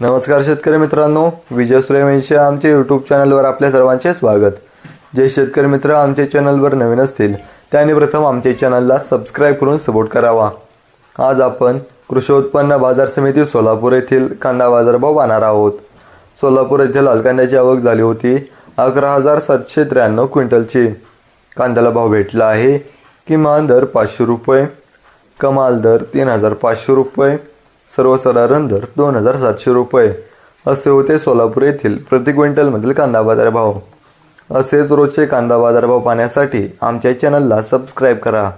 नमस्कार शेतकरी मित्रांनो विजय सूर्यवंशी आमच्या यूट्यूब चॅनलवर आपल्या सर्वांचे स्वागत. जे शेतकरी मित्र आमच्या चॅनलवर नवीन असतील त्यांनी प्रथम आमच्या चॅनलला सबस्क्राईब करून सपोर्ट करावा. आज आपण कृषी उत्पन्न बाजार समिती सोलापूर येथील कांदा बाजारभाव पाहणार आहोत. सोलापूर येथील लाल आवक झाली होती अकरा हजार सातशे त्र्याण्णव क्विंटलची. कांद्याला भाव भेटला आहे. किमान दर पाचशे रुपये कमाल दर तीन हजार पाचशे रुपये सर्वसाधारण दर दोन हजार सातशे रुपये. असे होते सोलापूर येथील प्रति क्विंटलमधील कांदा बाजार भाव असेच रोजचे कांदा बाजार भाव पाहण्यासाठी आमच्या चॅनलला सबस्क्राईब करा.